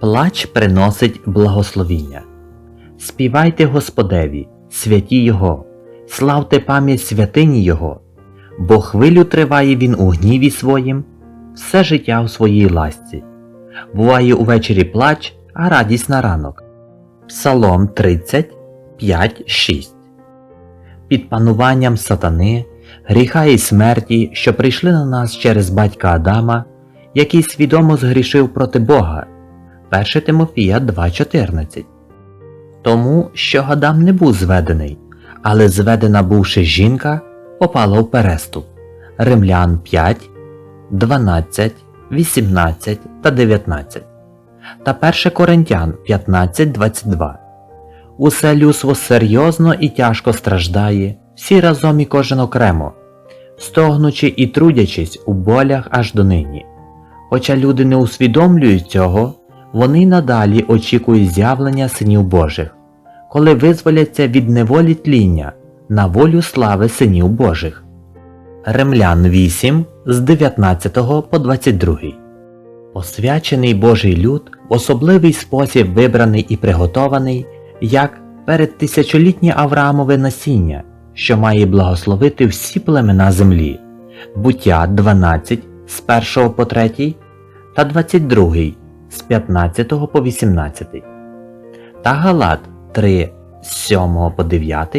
Плач приносить благословіння. Співайте Господеві, святі Його, славте пам'ять святині Його, бо хвилю триває Він у гніві своїм, все життя у своїй ласці. Буває увечері плач, а радість на ранок. Псалом 35, 6 Під пануванням сатани, гріха і смерті, що прийшли на нас через батька Адама, який свідомо згрішив проти Бога. 1 Тимофія 2.14 Тому, що Адам не був зведений, але зведена бувши жінка, попала в переступ. Римлян 5, 12, 18 та 19 та 1 Коринтян 15.22 Усе людство серйозно і тяжко страждає, всі разом і кожен окремо, стогнучи і трудячись у болях аж до нині. Хоча люди не усвідомлюють цього, вони надалі очікують з'явлення синів Божих, коли визволяться від неволі тління на волю слави синів Божих. Римлян 8 з 19 по 22 Освячений Божий люд в особливий спосіб вибраний і приготований, як перед тисячолітнє Авраамове насіння, що має благословити всі племена землі. Буття 12 з 1 по 3 та 22 з 15 по 18 та Галат 3 з 7 по 9,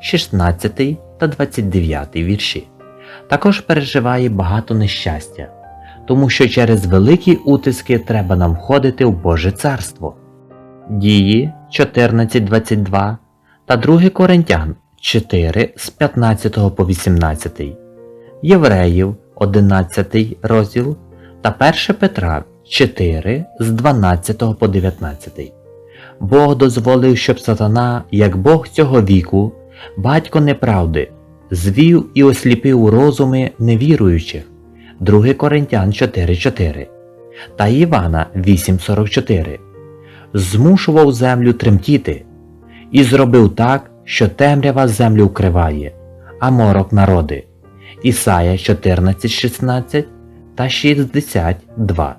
16 та 29 вірші. Також переживає багато нещастя, тому що через великі утиски треба нам входити в Боже Царство. Дії 14.22 та 2 Коринтян 4 з 15 по 18, Євреїв 11 розділ та 1 Петра 4 з 12 по 19. Бог дозволив, щоб сатана, як Бог цього віку, батько неправди, звів і осліпив розуми невіруючих. 2 Коринтян 4.4 та Івана 8.44 змушував землю тремтіти і зробив так, що темрява землю вкриває, а морок народи. Ісая 14.16 та 62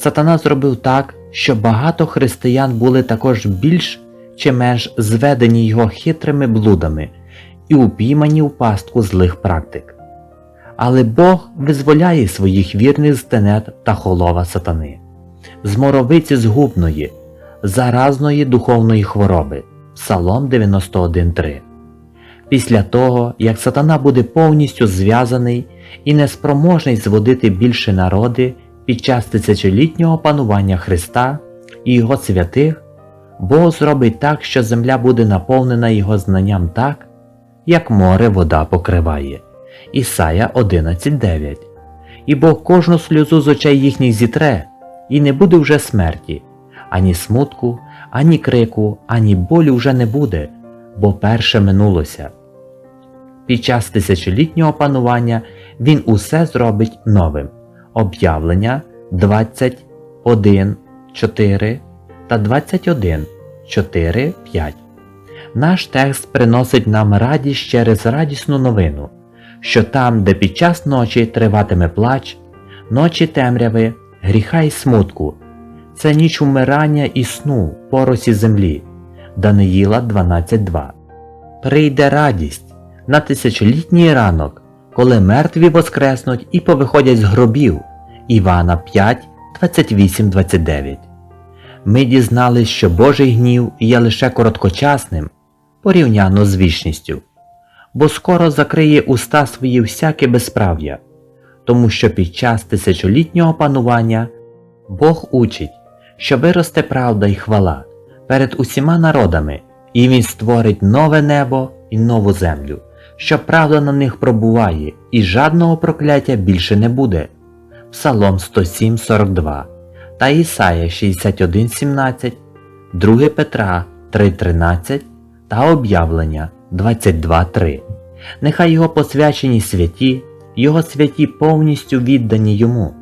Сатана зробив так, що багато християн були також більш чи менш зведені його хитрими блудами і упіймані в пастку злих практик. Але Бог визволяє своїх вірних з тенет та холова сатани, з моровиці згубної, заразної духовної хвороби. Псалом 91.3 Після того, як сатана буде повністю зв'язаний і неспроможний зводити більше народи під час тисячолітнього панування Христа і Його святих, Бог зробить так, що земля буде наповнена Його знанням так, як море вода покриває. Ісая 11.9 І Бог кожну сльозу з очей їхніх зітре, і не буде вже смерті, ані смутку, ані крику, ані болю вже не буде, бо перше минулося. Під час тисячолітнього панування Він усе зробить новим. Об'явлення 21, 4 та 21, 4, 5. Наш текст приносить нам радість через радісну новину, що там, де під час ночі триватиме плач, ночі темряви, гріха і смутку, це ніч умирання і сну поросі землі. Даниїла 12.2. Прийде радість на тисячолітній ранок, коли мертві воскреснуть і повиходять з гробів. Івана 5, 28, 29. Ми дізнались, що Божий гнів є лише короткочасним, порівняно з вічністю, бо скоро закриє уста свої всяке безправ'я, тому що під час тисячолітнього панування Бог учить, що виросте правда і хвала перед усіма народами, і Він створить нове небо і нову землю, що правда на них пробуває, і жадного прокляття більше не буде. Псалом 107, 42 та Ісая 61, 17, 2 Петра 3, 13 та Об'явлення 22, 3. Нехай його посвячені святі, його святі повністю віддані йому,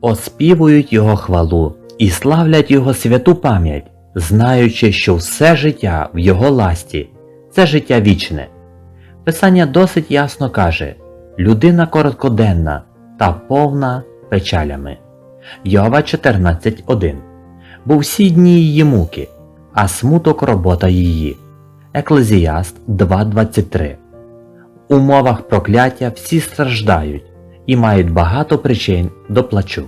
оспівують його хвалу і славлять його святу пам'ять, знаючи, що все життя в його ласті це життя вічне. Писання досить ясно каже людина короткоденна та повна печалями. Йова 14.1 Бо всі дні її муки, а смуток робота її. Еклезіаст 2.23 В умовах прокляття всі страждають і мають багато причин до плачу.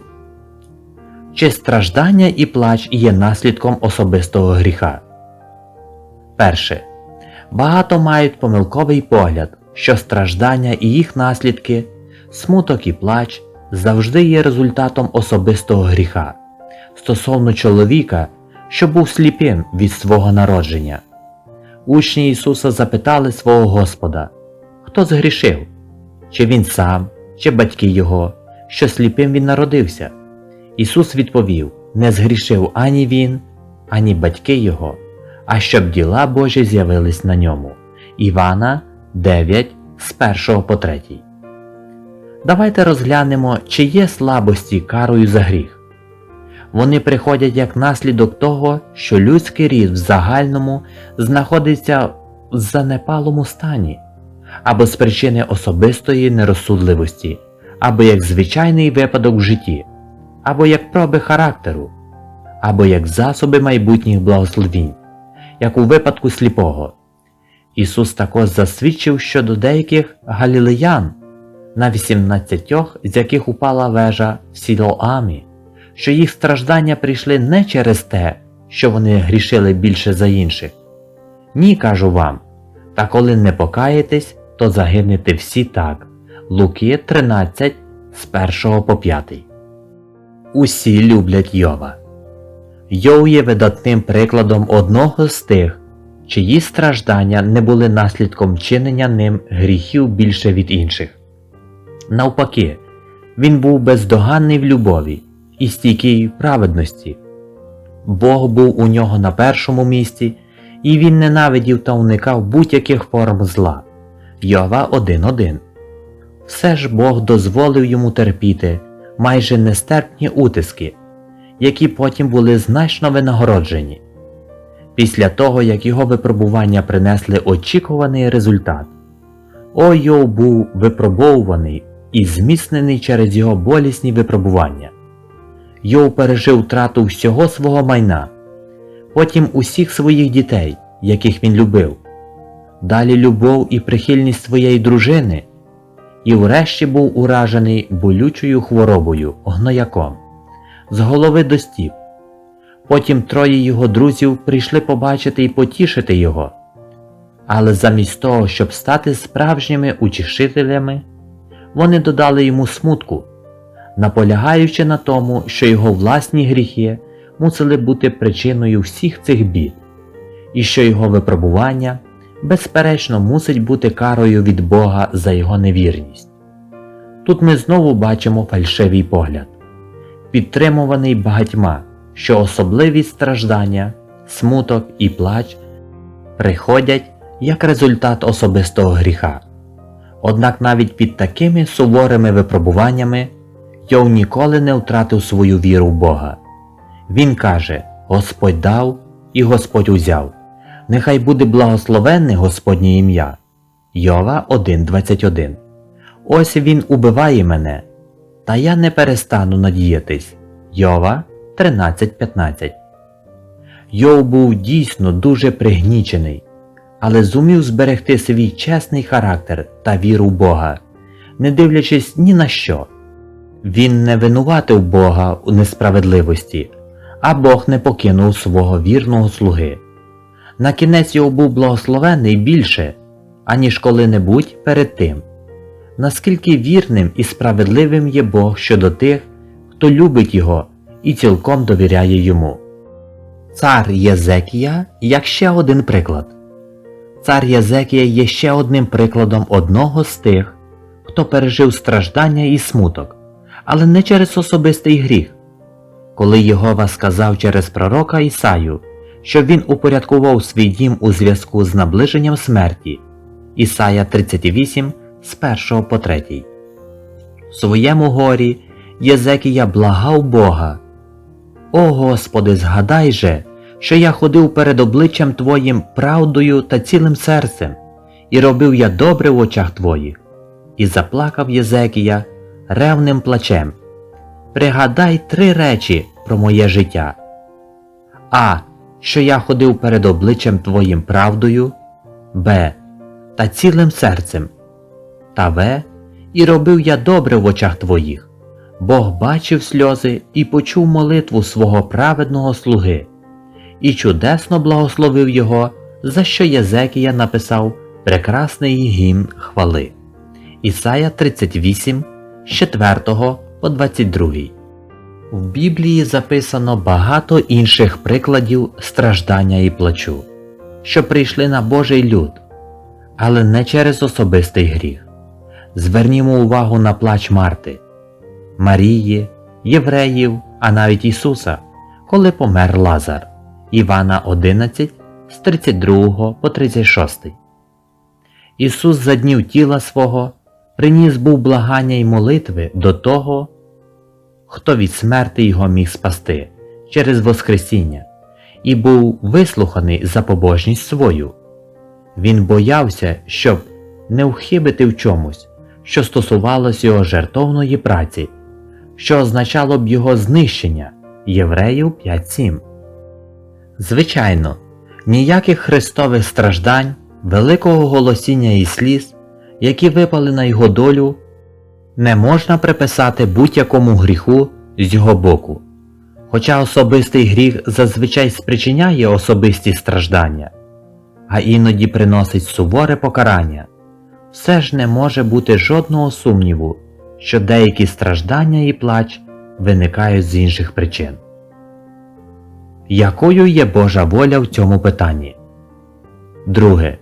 Чи страждання і плач є наслідком особистого гріха? Перше. Багато мають помилковий погляд, що страждання і їх наслідки, смуток і плач завжди є результатом особистого гріха стосовно чоловіка, що був сліпим від свого народження. Учні Ісуса запитали свого Господа, хто згрішив? Чи він сам, чи батьки його, що сліпим він народився? Ісус відповів: Не згрішив ані він, ані батьки його, а щоб діла Божі з'явились на ньому. Івана 9 з 1 по 3. Давайте розглянемо, чи є слабості карою за гріх. Вони приходять як наслідок того, що людський рід в загальному знаходиться в занепалому стані, або з причини особистої нерозсудливості, або як звичайний випадок в житті, або як проби характеру, або як засоби майбутніх благословінь, як у випадку сліпого. Ісус також засвідчив щодо деяких галілеян, на 18 з яких упала вежа в Сілоамі, що їх страждання прийшли не через те, що вони грішили більше за інших. Ні, кажу вам, та коли не покаєтесь, то загинете всі так. Луки 13 з 1 по 5. Усі люблять Йова. Йов є видатним прикладом одного з тих, чиї страждання не були наслідком чинення ним гріхів більше від інших. Навпаки, він був бездоганний в любові і стійкий праведності. Бог був у нього на першому місці, і він ненавидів та уникав будь-яких форм зла. Йова 1.1 Все ж Бог дозволив йому терпіти майже нестерпні утиски, які потім були значно винагороджені. Після того, як його випробування принесли очікуваний результат, О Йов був випробовуваний і зміцнений через його болісні випробування. Йов пережив втрату всього свого майна, потім усіх своїх дітей, яких він любив, далі любов і прихильність своєї дружини, і врешті був уражений болючою хворобою, гнояком, з голови до стіп. Потім троє його друзів прийшли побачити і потішити його. Але замість того, щоб стати справжніми утішителями, вони додали йому смутку, наполягаючи на тому, що його власні гріхи мусили бути причиною всіх цих бід, і що його випробування, безперечно, мусить бути карою від Бога за його невірність. Тут ми знову бачимо фальшивий погляд, підтримуваний багатьма, що особливі страждання, смуток і плач приходять як результат особистого гріха. Однак навіть під такими суворими випробуваннями Йов ніколи не втратив свою віру в Бога. Він каже Господь дав і Господь узяв. Нехай буде благословенне Господнє ім'я. Йова 1.21 Ось він убиває мене, та я не перестану надіятись. Йова 13.15 Йов був дійсно дуже пригнічений, але зумів зберегти свій чесний характер та віру в Бога, не дивлячись ні на що. Він не винуватив Бога у несправедливості, а Бог не покинув свого вірного слуги. На кінець його був благословений більше, аніж коли-небудь перед тим. Наскільки вірним і справедливим є Бог щодо тих, хто любить Його і цілком довіряє йому. Цар Єзекія як ще один приклад. Цар Єзекія є ще одним прикладом одного з тих, хто пережив страждання і смуток, але не через особистий гріх. Коли Єгова сказав через пророка Ісаю, що він упорядкував свій дім у зв'язку з наближенням смерті. Ісая 38 з 1 по 3. В своєму горі Єзекія благав Бога. О Господи, згадай же, що я ходив перед обличчям Твоїм правдою та цілим серцем, і робив я добре в очах Твоїх. І заплакав Єзекія ревним плачем. пригадай три речі про моє життя. А. Що я ходив перед обличчям Твоїм правдою, Б. Та цілим серцем, та В. І робив я добре в очах Твоїх. Бог бачив сльози і почув молитву свого праведного слуги, і чудесно благословив його, за що Єзекія написав прекрасний гімн хвали. Ісая 38, з 4 по 22. В Біблії записано багато інших прикладів страждання і плачу, що прийшли на Божий люд, але не через особистий гріх. Звернімо увагу на плач Марти, Марії, Євреїв, а навіть Ісуса, коли помер Лазар. Івана 11 з 32 по 36. Ісус за днів тіла свого приніс був благання й молитви до того, хто від смерти його міг спасти через Воскресіння, і був вислуханий за побожність свою. Він боявся, щоб не вхибити в чомусь, що стосувалось його жертовної праці, що означало б його знищення Євреїв 5.7. Звичайно, ніяких христових страждань, великого голосіння і сліз, які випали на його долю, не можна приписати будь-якому гріху з його боку. Хоча особистий гріх зазвичай спричиняє особисті страждання, а іноді приносить суворе покарання, все ж не може бути жодного сумніву, що деякі страждання і плач виникають з інших причин. Якою є Божа воля в цьому питанні? Друге.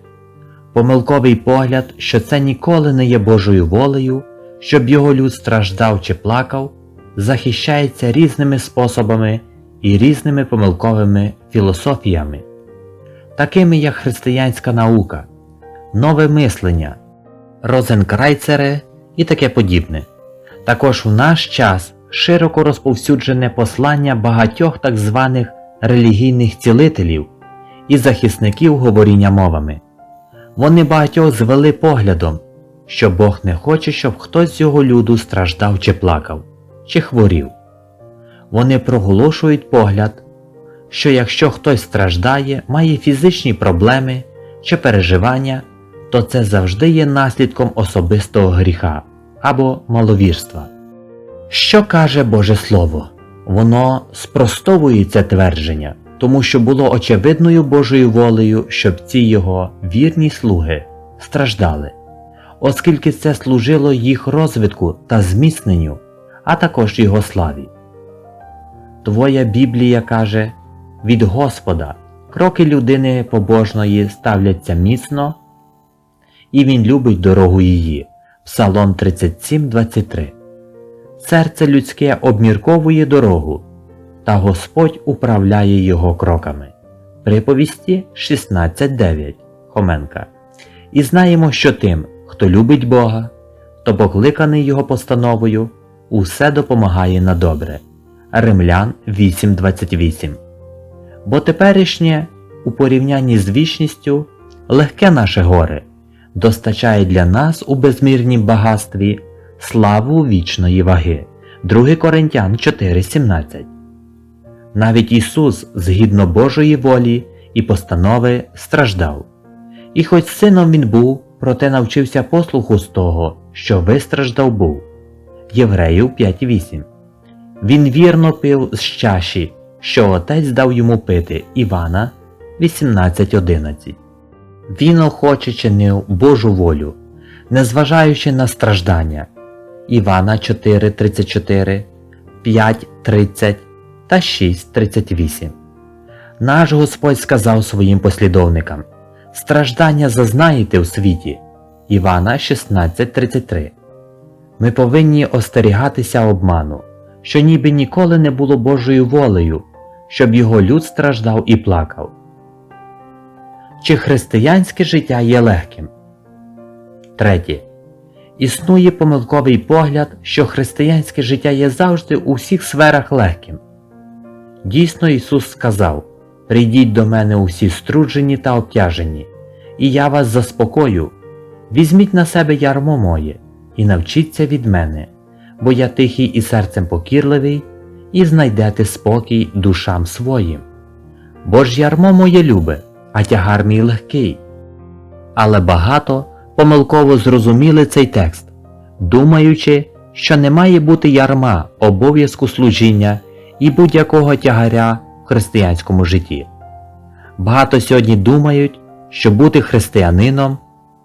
Помилковий погляд, що це ніколи не є Божою волею, щоб його люд страждав чи плакав, захищається різними способами і різними помилковими філософіями, такими як християнська наука, нове мислення, розенкрайцери і таке подібне. Також в наш час широко розповсюджене послання багатьох так званих релігійних цілителів і захисників говоріння мовами. Вони багатьох звели поглядом, що Бог не хоче, щоб хтось з його люду страждав чи плакав, чи хворів. Вони проголошують погляд, що якщо хтось страждає, має фізичні проблеми чи переживання, то це завжди є наслідком особистого гріха або маловірства. Що каже Боже Слово? Воно спростовує це твердження, тому що було очевидною Божою волею, щоб ці його вірні слуги страждали, оскільки це служило їх розвитку та зміцненню, а також його славі. Твоя Біблія каже від Господа кроки людини побожної ставляться міцно, і він любить дорогу її. Псалом 37,23 Серце людське обмірковує дорогу, та Господь управляє його кроками. Приповісті 16.9 Хоменка. І знаємо, що тим, хто любить Бога, хто покликаний Його постановою, усе допомагає на добре. Римлян 8.28 Бо теперішнє, у порівнянні з вічністю, легке наше горе, достачає для нас у безмірнім багатстві славу вічної ваги. 2 Коринтян 4.17 Навіть Ісус, згідно Божої волі і постанови, страждав. І хоч сином він був, проте навчився послуху з того, що вистраждав був. Євреїв 5.8 Він вірно пив з чаші, що отець дав йому пити Івана 18.11 Він охоче чинив Божу волю, незважаючи на страждання. Івана 4.34, 5.30 та 6.38. Наш Господь сказав своїм послідовникам Страждання зазнаєте у світі. Івана 16.33. Ми повинні остерігатися обману, що ніби ніколи не було Божою волею, щоб його люд страждав і плакав. Чи християнське життя є легким? Третє. Існує помилковий погляд, що християнське життя є завжди у всіх сферах легким. Дійсно, Ісус сказав Прийдіть до мене усі струджені та обтяжені, і я вас заспокою. Візьміть на себе ярмо моє і навчіться від мене, бо я тихий і серцем покірливий, і знайдете спокій душам своїм. Бо ж ярмо моє любе, а тягар мій легкий. Але багато помилково зрозуміли цей текст, думаючи, що не має бути ярма, обов'язку служіння і будь-якого тягаря в християнському житті. Багато сьогодні думають, що бути християнином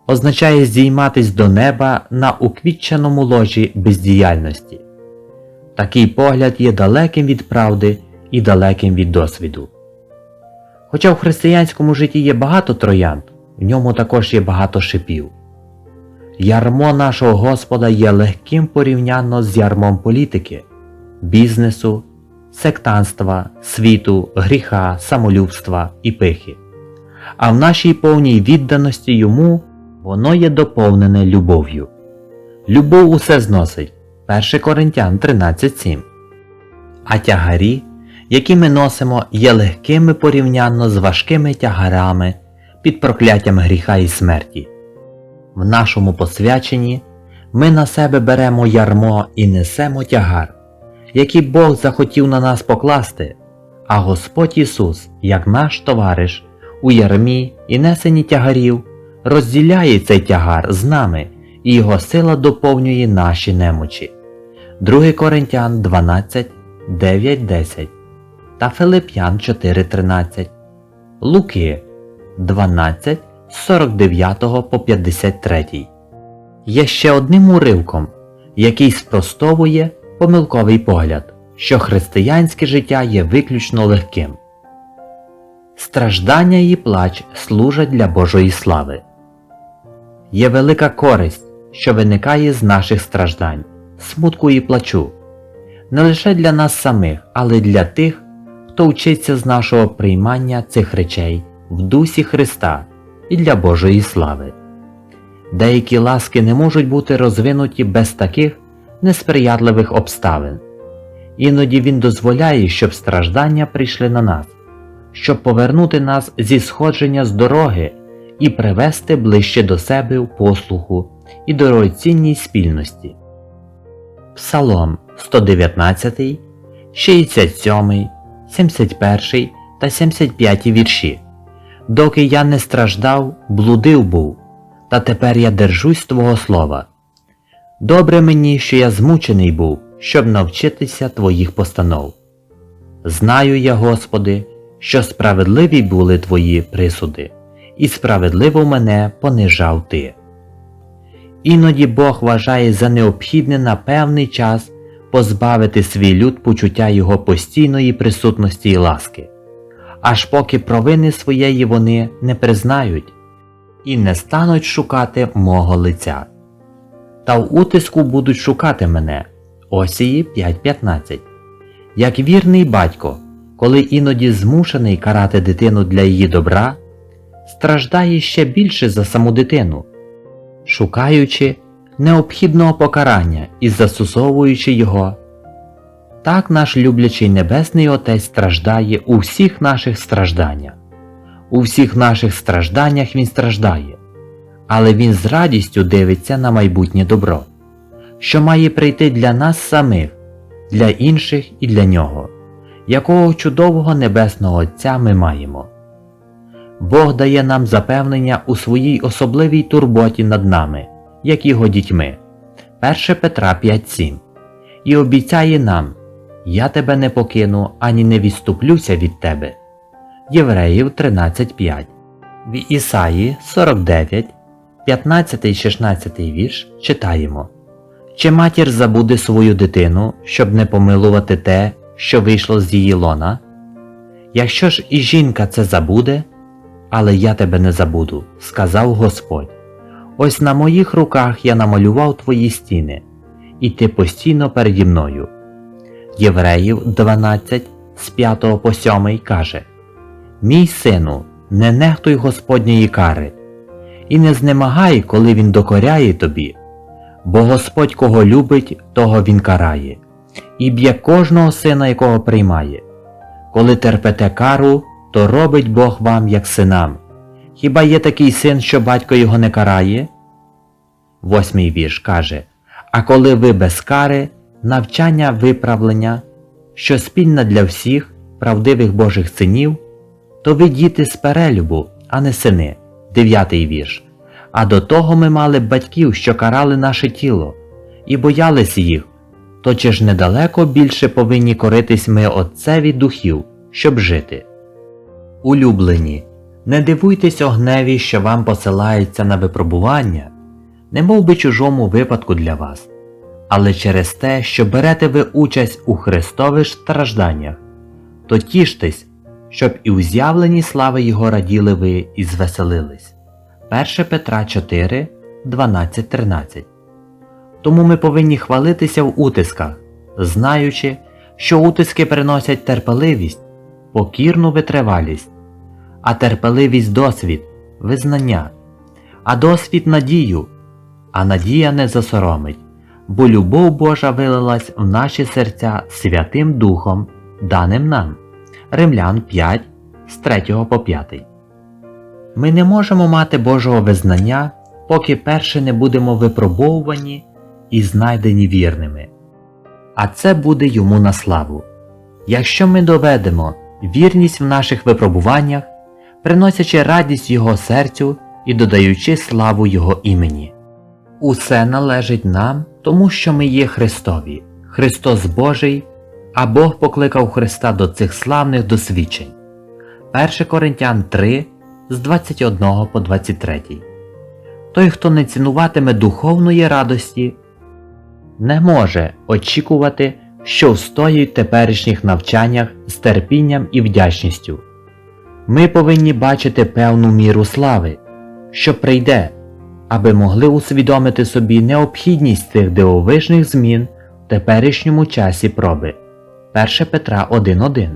означає здійматись до неба на уквітченому ложі бездіяльності. Такий погляд є далеким від правди і далеким від досвіду. Хоча в християнському житті є багато троянд, в ньому також є багато шипів. Ярмо нашого Господа є легким порівняно з ярмом політики, бізнесу, сектанства, світу, гріха, самолюбства і пихи. А в нашій повній відданості йому воно є доповнене любов'ю. Любов усе зносить. 1 Коринтян 13.7. А тягарі, які ми носимо, є легкими порівняно з важкими тягарами під прокляттям гріха і смерті. В нашому посвяченні ми на себе беремо ярмо і несемо тягар, який Бог захотів на нас покласти, а Господь Ісус, як наш товариш, у ярмі і несенні тягарів, розділяє цей тягар з нами, і Його сила доповнює наші немочі. 2 Коринтян 12, 9, 10 та Филип'ян 4.13, Луки 12, 49 по 53. Є ще одним уривком, який спростовує помилковий погляд, що християнське життя є виключно легким. Страждання і плач служать для Божої слави. Є велика користь, що виникає з наших страждань, смутку і плачу, не лише для нас самих, але й для тих, хто вчиться з нашого приймання цих речей в дусі Христа і для Божої слави. Деякі ласки не можуть бути розвинуті без таких несприятливих обставин. Іноді Він дозволяє, щоб страждання прийшли на нас, щоб повернути нас зі сходження з дороги і привести ближче до себе в послуху і дорогоцінній спільності. Псалом 119, 67, 71 та 75 вірші. Доки я не страждав, блудив був, та тепер я держусь Твого слова. Добре мені, що я змучений був, щоб навчитися Твоїх постанов. Знаю я, Господи, що справедливі були Твої присуди, і справедливо мене понижав Ти. Іноді Бог вважає за необхідне на певний час позбавити свій люд почуття Його постійної присутності і ласки, аж поки провини своєї вони не признають і не стануть шукати мого лиця. Та в утиску будуть шукати мене. Осії 5.15. Як вірний батько, коли іноді змушений карати дитину для її добра, страждає ще більше за саму дитину, шукаючи необхідного покарання і застосовуючи його. Так наш люблячий Небесний Отець страждає у всіх наших стражданнях. У всіх наших стражданнях Він страждає, але Він з радістю дивиться на майбутнє добро, що має прийти для нас самих, для інших і для Нього, якого чудового Небесного Отця ми маємо. Бог дає нам запевнення у своїй особливій турботі над нами, як Його дітьми. 1 Петра 5.7 і обіцяє нам Я тебе не покину ані не відступлюся від тебе. Євреїв 13.5 В Ісаї 49, 15-16 вірш читаємо Чи матір забуде свою дитину, щоб не помилувати те, що вийшло з її лона? Якщо ж і жінка це забуде, але я тебе не забуду, сказав Господь. Ось на моїх руках я намалював твої стіни, і ти постійно переді мною. Євреїв 12 з 5 по 7 каже Мій сину, не нехтуй Господньої кари, і не знемагай, коли Він докоряє тобі, бо Господь кого любить, того Він карає, і б'є кожного сина, якого приймає. Коли терпете кару, то робить Бог вам, як синам. Хіба є такий син, що батько його не карає? Восьмий вірш каже А коли ви без кари, навчання виправлення, що спільна для всіх правдивих Божих синів, то ви діти з перелюбу, а не сини. Дев'ятий вірш. А до того ми мали батьків, що карали наше тіло, і боялися їх, то чи ж недалеко більше повинні коритись ми Отцеві духів, щоб жити. Улюблені, не дивуйтесь огневі, що вам посилається на випробування, не мов би чужому випадку для вас, але через те, що берете ви участь у Христових стражданнях, то тіштесь, щоб і у з'явленні слави Його раділи ви і звеселились. 1 Петра 4, 12, 13 Тому ми повинні хвалитися в утисках, знаючи, що утиски приносять терпеливість, покірну витривалість, а терпеливість досвід, визнання, а досвід надію, а надія не засоромить, бо любов Божа вилилась в наші серця Святим Духом, даним нам. Римлян 5, з 3 по 5. Ми не можемо мати Божого визнання, поки перше не будемо випробовувані і знайдені вірними. А це буде йому на славу. Якщо ми доведемо вірність в наших випробуваннях, приносячи радість Його серцю і додаючи славу Його імені. Усе належить нам, тому що ми є Христові, Христос Божий, а Бог покликав Христа до цих славних досвідчень. 1 Коринтян 3 з 21 по 23. Той, хто не цінуватиме духовної радості, не може очікувати, що встоїть в теперішніх навчаннях з терпінням і вдячністю. Ми повинні бачити певну міру слави, що прийде, аби могли усвідомити собі необхідність цих дивовижних змін в теперішньому часі проби. 1 Петра 1.1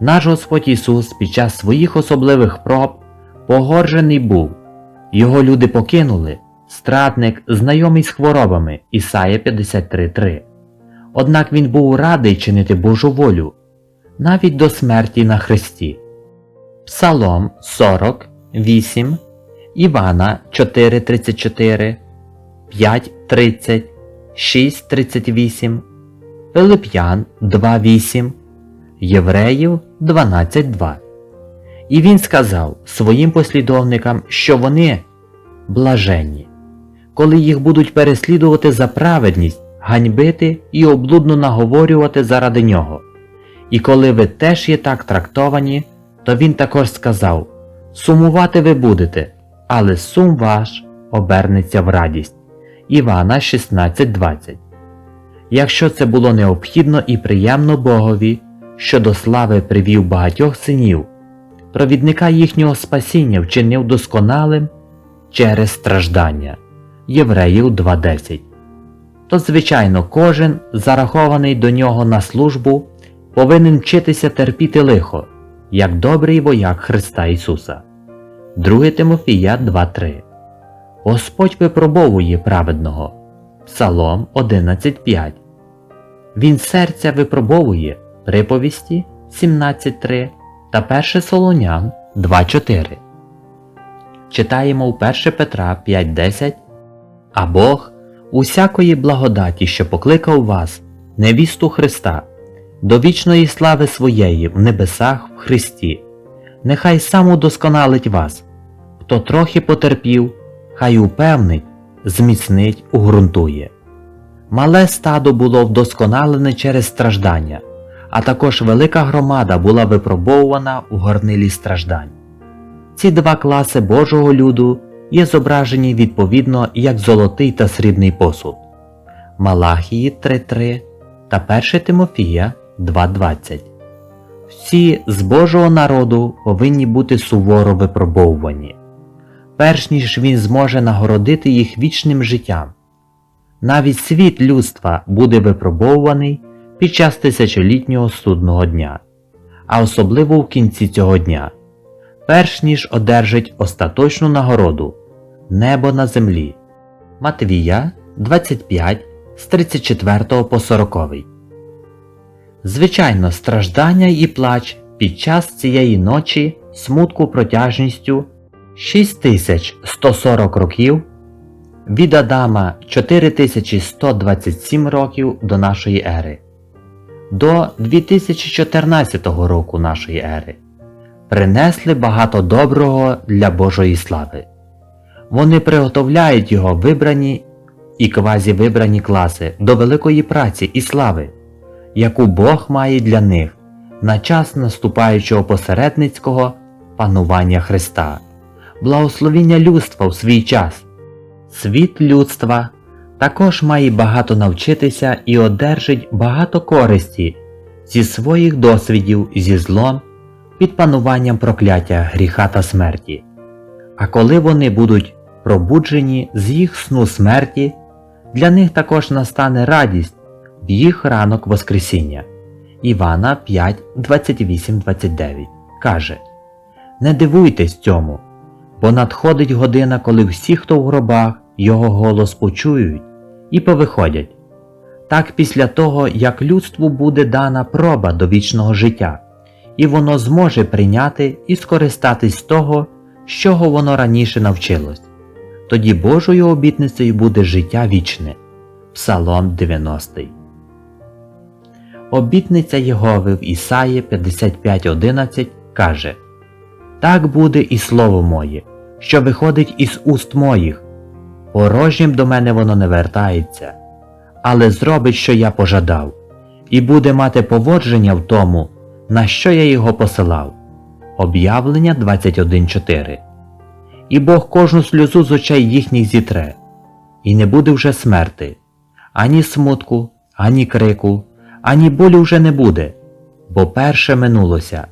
Наш Господь Ісус під час своїх особливих проб погоржений був, Його люди покинули, страдник, знайомий з хворобами Ісая 53.3. Однак Він був радий чинити Божу волю, навіть до смерті на Христі. Псалом 48, Івана 4.34, 5.30, 6.38, Пилип'ян 2.8, Євреїв 12.2. І він сказав своїм послідовникам, що вони блаженні, коли їх будуть переслідувати за праведність, ганьбити і облудно наговорювати заради нього. І коли ви теж є так трактовані, то він також сказав Сумувати ви будете, але сум ваш обернеться в радість. Івана 16.20 Якщо це було необхідно і приємно Богові, що до слави привів багатьох синів, провідника їхнього спасіння вчинив досконалим через страждання Євреїв 2.10, то, звичайно, кожен, зарахований до нього на службу, повинен вчитися терпіти лихо, як добрий вояк Христа Ісуса. 2 Тимофія 2.3 Господь випробовує праведного. Псалом 11.5 Він серця випробовує приповісті 17.3 та 1 Солонян 2.4. Читаємо у 1 Петра 5.10 А Бог усякої благодаті, що покликав вас, невісту Христа, до вічної слави своєї в небесах в Христі, нехай сам удосконалить вас, хто трохи потерпів, хай упевнить, зміцнить, угрунтує. Мале стадо було вдосконалене через страждання, а також велика громада була випробовувана у горнилі страждань. Ці два класи Божого люду є зображені відповідно як золотий та срібний посуд. Малахії 3.3 та 1 Тимофія 2.20. Всі з Божого народу повинні бути суворо випробовувані, перш ніж він зможе нагородити їх вічним життям. Навіть світ людства буде випробовуваний під час тисячолітнього судного дня, а особливо в кінці цього дня, перш ніж одержить остаточну нагороду небо на землі. Матвія 25 з 34 по 40. Звичайно, страждання і плач під час цієї ночі смутку протяжністю 6140 років від Адама 4127 років до нашої ери до 2014 року нашої ери принесли багато доброго для Божої слави. Вони приготовляють його вибрані і квазівибрані класи до великої праці і слави, яку Бог має для них на час наступаючого посередницького панування Христа, благословіння людства в свій час. Світ людства також має багато навчитися і одержить багато користі зі своїх досвідів зі злом під пануванням прокляття гріха та смерті. А коли вони будуть пробуджені з їх сну смерті, для них також настане радість в їх ранок Воскресіння. Івана 5, 28, 29 каже Не дивуйтесь цьому, бо надходить година, коли всі, хто в гробах, його голос почують і повиходять. Так після того, як людству буде дана проба до вічного життя, і воно зможе прийняти і скористатись того, з чого воно раніше навчилось. Тоді Божою обітницею буде життя вічне. Псалом 90. Обітниця Єгови в Ісаї 55.11 каже Так буде і слово моє, що виходить із уст моїх. Порожнім до мене воно не вертається, але зробить, що я пожадав, і буде мати поводження в тому, на що я його посилав. Об'явлення 21.4 І Бог кожну сльозу з очей їхніх зітре, і не буде вже смерти, ані смутку, ані крику, ані болю вже не буде, бо перше минулося.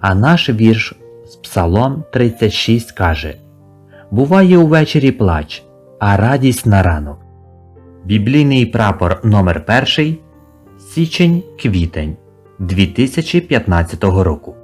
А наш вірш Псалом 36 каже Буває увечері плач, а радість на ранок. Біблійний прапор номер 1 січень-квітень 2015 року.